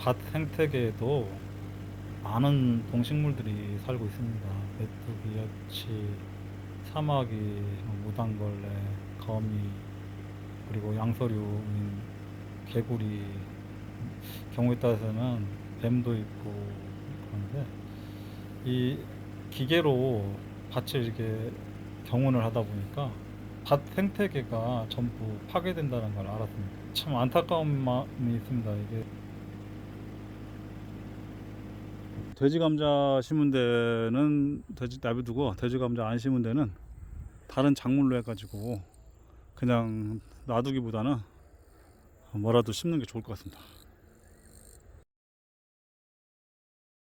밭 생태계에도 많은 동식물들이 살고 있습니다. 메뚜기, 여치, 사마귀, 무당벌레, 거미, 그리고 양서류인 개구리, 경우에 따라서는 뱀도 있고 그런데 이 기계로 밭을 이렇게 경운을 하다 보니까 밭 생태계가 전부 파괴된다는 걸 알았습니다. 참 안타까운 마음이 있습니다. 이게 돼지 감자 심은 데는 돼지 놔두고 돼지 감자 안 심은 데는 다른 작물로 해가지고 그냥 놔두기보다는 뭐라도 심는 게 좋을 것 같습니다.